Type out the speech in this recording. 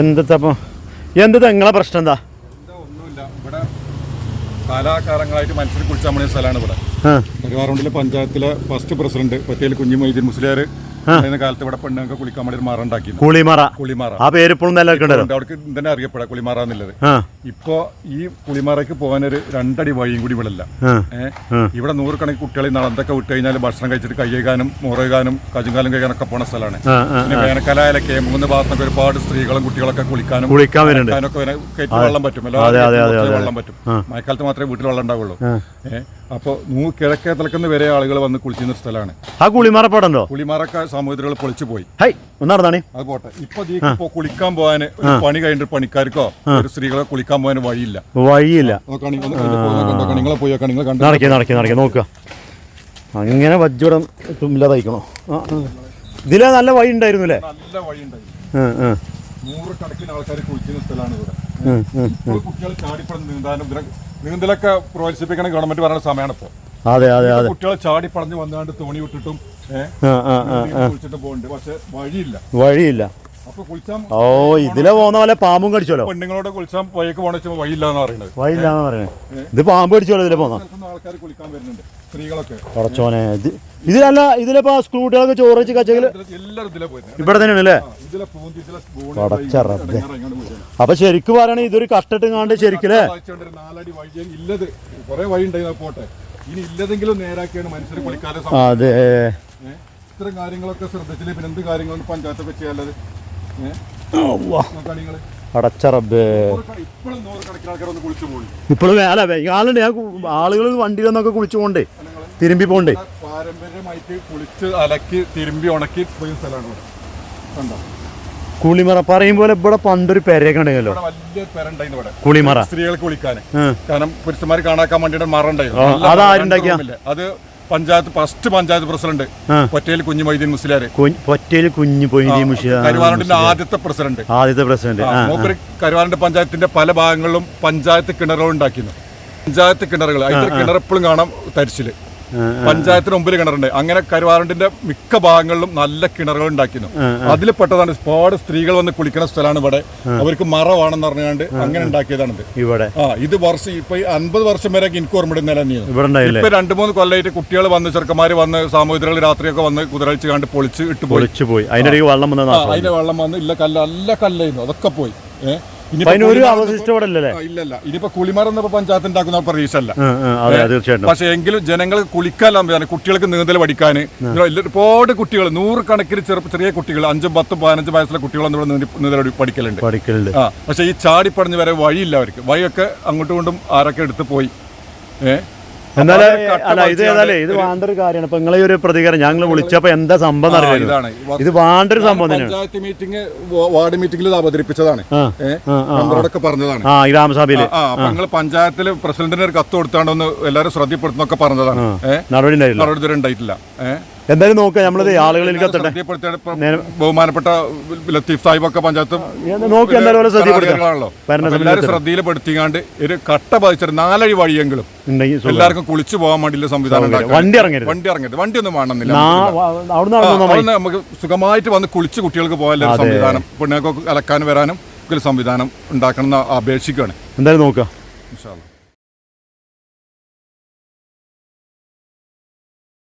എന്തത്തപ്പം എന്ത് നിങ്ങളെ പ്രശ്നം എന്താ? ഒന്നുമില്ല. ഇവിടെ കാലാകാലങ്ങളായിട്ട് മനുഷ്യരെ കുറിച്ച് നമ്മുടെ സ്ഥലമാണ് ഇവിടെ. പഞ്ചായത്തിലെ ഫസ്റ്റ് പ്രസിഡന്റ് പത്തേൽ കുഞ്ഞു മൊയ്തീൻ മുസ്ലിയാർ പറയുന്ന കാലത്ത് ഇവിടെ പെണ്ണുങ്ങൾക്ക് കുളിക്കാൻ വേണ്ടി ഒരു മറ ഉണ്ടാക്കി. കുളിമറ. കുളിമറ. ആ പേര് ഇപ്പോഴും നിലനിൽക്കണ്ടല്ലോ അവിടെ തന്നെ അറിയപ്പെടാം കുളിമറ എന്നുള്ളത്. ഇപ്പോ ഈ കുളിമാറയ്ക്ക് പോകാനൊരു രണ്ടടി വഴിയും കൂടി ഇവിടെ ഇല്ല ഇവിടെ നൂറുകണക്കിന് കുട്ടികളെ നടന്നൊക്കെ വിട്ട് കഴിഞ്ഞാൽ ഭക്ഷണം കഴിച്ചിട്ട് കൈ കഴുകാനും മുറകാനും കജുങ്കാലും കഴിക്കാനൊക്കെ പോണ സ്ഥലമാണ്. പിന്നെ വേനൽക്കാലമായാലൊക്കെ മൂന്ന് ഭാഗത്തൊക്കെ ഒരുപാട് സ്ത്രീകളും കുട്ടികളൊക്കെ കുളിക്കാനും കുളിക്കാനൊക്കെ കയറ്റി വെള്ളം പറ്റും. എല്ലാ അതെ, അതെ, അതെ, കുറച്ച് വെള്ളം പറ്റും. മഴക്കാലത്ത് മാത്രമേ വീട്ടിൽ വെള്ളം ഉണ്ടാവുള്ളൂ. ഏഹ് അപ്പോൾ നൂ കിഴക്കേ തിളക്കുന്ന വരെ ആളുകൾ വന്ന് കുളിച്ചിരുന്ന സ്ഥലമാണ്. ആ കുളിമറ പടണ്ടോ കുളിമാറൊക്കെ സമുദ്രങ്ങൾ പൊളിച്ചു പോയി ഹൈ ഒന്ന് അത് പോട്ടെ. ഇപ്പൊ ദീ ഇപ്പൊ കുളിക്കാൻ പോകാൻ ഒരു പണി കഴിഞ്ഞിട്ട് പണിക്കാർക്കോ? ഒരു സ്ത്രീകളെ കുളിക്കാൻ പോകാൻ വഴിയില്ല. വഴിയില്ല. നിങ്ങളെ പോയി നിങ്ങൾ കണ്ടു. നടക്കി നടക്കി നടക്കി നോക്കുക അങ്ങനെ വജ്രം ഇല്ലാതായിക്കണോ. ഇതിലെ നല്ല വഴി ഉണ്ടായിരുന്നു അല്ലേ? നല്ല വഴി ഉണ്ടായിരുന്നു. നൂറുകണക്കിന് ആൾക്കാർ കുളിക്കുന്ന സ്ഥലമാണ് ഇവിടെ. കുട്ടികൾ ചാടിപ്പടന്ന് നീന്താനും നീന്തലൊക്കെ പ്രോത്സാഹിപ്പിക്കണം ഗവൺമെന്റ് പറയുന്ന സമയമാണ് ഇപ്പോൾ അതെ അതെ അതെ. കുട്ടികളെ ചാടി പറഞ്ഞു വന്നാണ്ട് തോണി വിട്ടിട്ടും കുളിച്ചിട്ട് പോകുന്നുണ്ട് പക്ഷെ വഴിയില്ല. വഴിയില്ല. ഓ ഇതിലെ പോകുന്ന പോലെ പാമ്പും കടിച്ചോലോ? പെണ്ണുങ്ങളോട് കുളിച്ചാൽ പോയേക്ക് പോകണ വഴിയില്ലാന്ന് പറയുന്നത് വഴിയില്ലാന്ന് പറയുന്നത് ഇത് പാമ്പ് കടിച്ചോലോ ഇതിലെ പോന്ന ആൾക്കാർ കുളിക്കാൻ വരുന്നുണ്ട്. സ്ത്രീകളൊക്കെ. കുറച്ചോനെ ഇത് ഇതിലല്ല ഇതിലിപ്പോ സ്കൂൾ കുട്ടികളൊക്കെ ചോറിച്ച് പോയിരുന്നു ഇവിടെ തന്നെയാണ് അല്ലേ അപ്പൊ ശരിക്കും പറയണേ ഇതൊരു കട്ടിട്ട് കാണ്ട് ശരിക്കല്ലേ? നാലടി വഴി ഇല്ലത്. കുറെ വഴി ഉണ്ടായി പോട്ടെ. ഇനി ഇല്ലതെങ്കിലും നേരാക്കിയാണ് മനുഷ്യർ കുളിക്കാതെ അതെ? ഇത്തരം കാര്യങ്ങളൊക്കെ ശ്രദ്ധിച്ചില്ല? പിന്നെ എന്ത് കാര്യങ്ങളും പഞ്ചായത്തൊക്കെ ചെയ്യാനുള്ളത്? ഇപ്പോഴും അല്ല ആളുണ്ട്. ഞാൻ ആളുകൾ വണ്ടിയിലൊന്നൊക്കെ കുളിച്ചു പോണ്ടേ തിരുമ്പി പോണ്ടേ പാരമ്പര്യമായിട്ട് കുളിച്ച് അലക്കി തിരുമ്പി ഉണക്കി പോയ സ്ഥലമാണ് കണ്ടോ? കുളിമറ പറയും പോലെ ഇവിടെ പണ്ടൊരു പെരയൊക്കെ ഉണ്ടല്ലോ കുളിമറ. സ്ത്രീകൾക്ക് കുളിക്കാൻ. കാരണം പുരുഷന്മാർ കാണാക്കാൻ വേണ്ടിയിട്ട് മറ ഉണ്ടായിരുന്നു. അതാരുണ്ടാക്കിയ? അത് പഞ്ചായത്ത് ഫസ്റ്റ് പഞ്ചായത്ത് പ്രസിഡന്റ്. പൊറ്റയിൽ കുഞ്ഞു മൊയ്തീൻ മുസ്ലിയാര് കുഞ്ഞ് പൊറ്റയിൽ കുഞ്ഞു കരുവാറിന്റെ കരുവാരണ്ടിന്റെ ആദ്യത്തെ പ്രസിഡന്റ്. ആദ്യത്തെ പ്രസിഡന്റ്. മൂപ്പര് കരുവാരണ്ട് പഞ്ചായത്തിന്റെ പല ഭാഗങ്ങളിലും പഞ്ചായത്ത് കിണറുകൾ ഉണ്ടാക്കിയിരുന്നു. പഞ്ചായത്ത് കിണറുകൾ അതിന്റെ കിണറെപ്പോഴും കാണാം തരിച്ചിൽ പഞ്ചായത്തിന് മുമ്പിൽ കിണറുണ്ട്. അങ്ങനെ കരുവാരണ്ടിന്റെ മിക്ക ഭാഗങ്ങളിലും നല്ല കിണറുകൾ ഉണ്ടാക്കിയിരുന്നു. അതിൽ പെട്ടതാണ് ഒരുപാട് സ്ത്രീകൾ വന്ന് കുളിക്കുന്ന സ്ഥലമാണ് ഇവിടെ. അവർക്ക് മറവാണെന്ന് പറഞ്ഞുകൊണ്ട് അങ്ങനെ ഉണ്ടാക്കിയതാണ് ഇവിടെ. ആ ഇത് വർഷം ഇപ്പൊ അൻപത് വർഷം വരെ എനിക്ക് ഓർമ്മ നിലനിന്നു ഇപ്പൊ രണ്ടു മൂന്ന് കൊല്ലമായിട്ട് കുട്ടികൾ വന്ന് ചെറുക്കന്മാര് വന്ന് സാമൂഹ്യ രാത്രിയൊക്കെ വന്ന് കുതിരളിച്ച് കണ്ട് പൊളിച്ച് ഇട്ട് പോയി. പൊളിച്ചു പോയി. അതിന്റെ വെള്ളം വന്ന ആ, അതിന്റെ വെള്ളം വന്ന് ഇല്ല കല്ല് നല്ല കല്ലായിരുന്നു. അതൊക്കെ പോയി. ഏഹ് അതിനൊരു അവശിഷ്ടം ഇവിടെ ഇല്ലല്ലേ ഇല്ലല്ല. ഇനിയിപ്പോ കുളിമാർ എന്നപ്പോ പഞ്ചായത്ത് ഉണ്ടാക്കുന്ന പ്രതീക്ഷ അല്ല തീർച്ചയായിട്ടും. പക്ഷെ എങ്കിലും ജനങ്ങൾ കുളിക്കാൻ കുട്ടികൾക്ക് നീന്തൽ പഠിക്കാൻ. ഒരുപാട് കുട്ടികൾ നൂറുകണക്കിന് ചെറുപ്പ ചെറിയ കുട്ടികൾ അഞ്ചും പത്തും പതിനഞ്ചും വയസ്സുള്ള കുട്ടികളൊന്നും ഇവിടെ നീന്തി- നീന്തൽ പഠിക്കലുണ്ട്. പഠിക്കലുണ്ട്. ആ പക്ഷെ ഈ ചാടി പടഞ്ഞ് വരെ വഴിയില്ല അവർക്ക്. വഴിയൊക്കെ അങ്ങോട്ടും ഇങ്ങോട്ടും ആരൊക്കെ എടുത്ത് പോയി. ഏഹ് എന്നാലേ അല്ല ഇത് ഏതായാലേ ഇത് വേണ്ട ഒരു കാര്യമാണ്. ഇപ്പൊ നിങ്ങളെ ഒരു പ്രതികരണം. ഞങ്ങൾ വിളിച്ചപ്പോ എന്താ സംഭവം അറിയില്ല ഇത് വേണ്ട ഒരു സംഭവം തന്നെയാണ്. പഞ്ചായത്ത് മീറ്റിംഗ് വാർഡ് മീറ്റിംഗിൽ ഇത് അവതരിപ്പിച്ചതാണ്. ഏഹ് മെമ്പറോടൊക്കെ പറഞ്ഞതാണ്. ആ ഗ്രാമസഭയിൽ. ആ അപ്പൊ നിങ്ങൾ പഞ്ചായത്തിൽ പ്രസിഡന്റിന് ഒരു കത്ത് കൊടുത്താണ്ടൊന്ന് എല്ലാവരും ശ്രദ്ധപ്പെടുത്തുന്നൊക്കെ പറഞ്ഞതാണ്. ഏഹ് നടപടി ഉണ്ടായില്ല നടപടി ഇതുവരെ ഉണ്ടായിട്ടില്ല. ഏഹ് എന്തായാലും നോക്കുക നമ്മളിത് ആളുകളിലേക്ക് എത്തട്ടെ ബഹുമാനപ്പെട്ട ലത്തീഫ് സാഹിബ് ഒക്കെ പഞ്ചായത്ത് നോക്കി എന്തായാലും എല്ലാവരും ശ്രദ്ധയിൽപ്പെടുത്തിക്കാണ്ട് ഒരു കട്ട ബാധിച്ചിട്ട് നാലഴി വഴിയെങ്കിലും എല്ലാവർക്കും കുളിച്ചു പോകാൻ വേണ്ടിയുള്ള സംവിധാനം. വണ്ടി ഇറങ്ങരുത്. വണ്ടി ഇറങ്ങരുത്. വണ്ടി ഒന്നും വേണമെന്നില്ല അവിടുന്ന് നമുക്ക് സുഖമായിട്ട് വന്ന് കുളിച്ച് കുട്ടികൾക്ക് പോകാനുള്ള സംവിധാനം പെണ്ണുങ്ങൾക്ക് അലക്കാൻ വരാനും സംവിധാനം ഉണ്ടാക്കണം എന്ന് അപേക്ഷിക്കുകയാണ്. എന്തായാലും നോക്കുക ഇൻഷാ അല്ലാ.